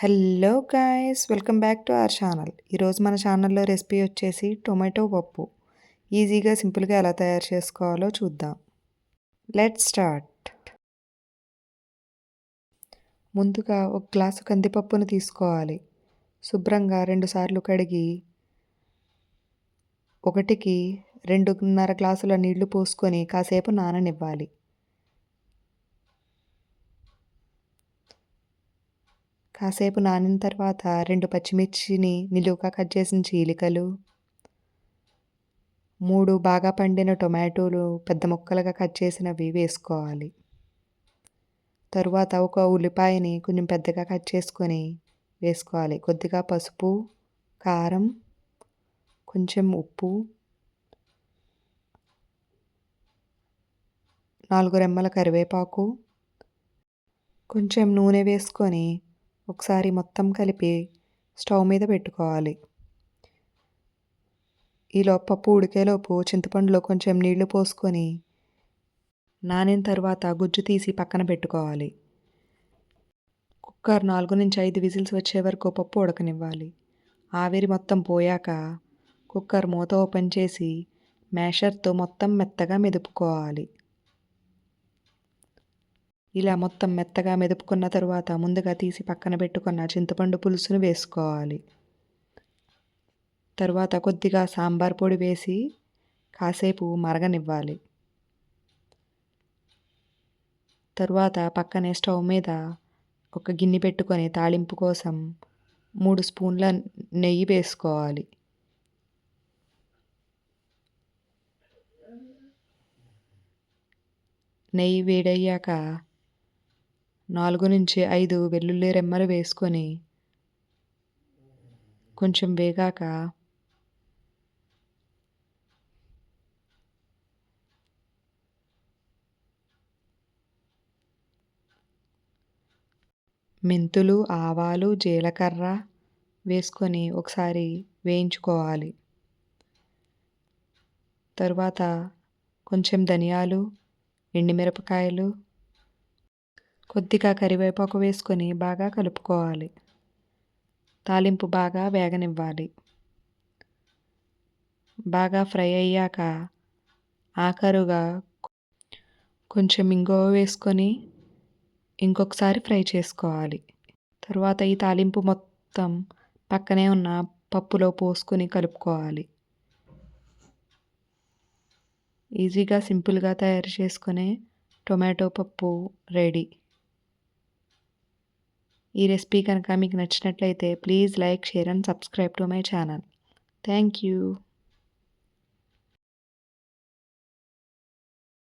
Hello guys welcome back to our channel ఈరోజు మన ఛానల్లో రెసిపీ వచ్చేసి టొమాటో పప్పు. ఈజీగా సింపుల్గా ఎలా తయారు చేసుకోవాలో చూద్దాం. లెట్ స్టార్ట్ ముందుగా ఒక గ్లాసు కందిపప్పును తీసుకోవాలి. శుభ్రంగా రెండుసార్లు కడిగి ఒకటికి రెండున్నర గ్లాసుల నీళ్ళు పోసుకొని కాసేపు నాననివ్వాలి. కాసేపు నానిన తర్వాత రెండు పచ్చిమిర్చిని నిలువుగా కట్ చేసిన చీలికలు మూడు బాగా పండిన టొమాటోలు పెద్ద ముక్కలుగా కట్ చేసినవి వేసుకోవాలి. తరువాత ఒక ఉల్లిపాయని కొంచెం పెద్దగా కట్ చేసుకొని వేసుకోవాలి. కొద్దిగా పసుపు కారం కొంచెం ఉప్పు నాలుగు రెమ్మల కరివేపాకు కొంచెం నూనె వేసుకొని ఒకసారి మొత్తం కలిపి స్టవ్ మీద పెట్టుకోవాలి. ఈలోపు పప్పు ఉడికేలోపు చింతపండులో కొంచెం నీళ్ళు పోసుకొని నానిన తర్వాత గుజ్జు తీసి పక్కన పెట్టుకోవాలి. కుక్కర్ నాలుగు నుంచి ఐదు విజిల్స్ వచ్చే వరకు పప్పు ఉడకనివ్వాలి. ఆవిరి మొత్తం పోయాక కుక్కర్ మూత ఓపెన్ చేసి మ్యాషర్తో మొత్తం మెత్తగా మెదుపుకోవాలి. ఇలా మొత్తం మెత్తగా మెదుపుకున్న తరువాత ముందుగా తీసి పక్కన పెట్టుకున్న చింతపండు పులుసును వేసుకోవాలి. తరువాత కొద్దిగా సాంబార్ పొడి వేసి కాసేపు మరగనివ్వాలి. తరువాత పక్కనే స్టవ్ మీద ఒక గిన్నె పెట్టుకొని తాళింపు కోసం మూడు స్పూన్ల నెయ్యి వేసుకోవాలి. నెయ్యి వేడయ్యాక నాలుగు నుంచి ఐదు వెల్లుల్లి రెమ్మలు వేసుకొని కొంచెం వేగాక మెంతులు ఆవాలు జీలకర్ర వేసుకొని ఒకసారి వేయించుకోవాలి. తరువాత కొంచెం ధనియాలు ఎండుమిరపకాయలు కొద్దిగా కరివేపాకు వేసుకొని బాగా కలుపుకోవాలి. తాలింపు బాగా వేగనివ్వాలి. బాగా ఫ్రై అయ్యాక ఆఖరుగా కొంచెం ఇంగువ వేసుకొని ఇంకొకసారి ఫ్రై చేసుకోవాలి. తర్వాత ఈ తాలింపు మొత్తం పక్కనే ఉన్న పప్పులో పోసుకొని కలుపుకోవాలి. ఈజీగా సింపుల్గా తయారు చేసుకునే టొమాటో పప్పు రెడీ. ఈ రెసిపీ కనుక మీకు నచ్చినట్లయితే please like share and subscribe to my channel. Thank you.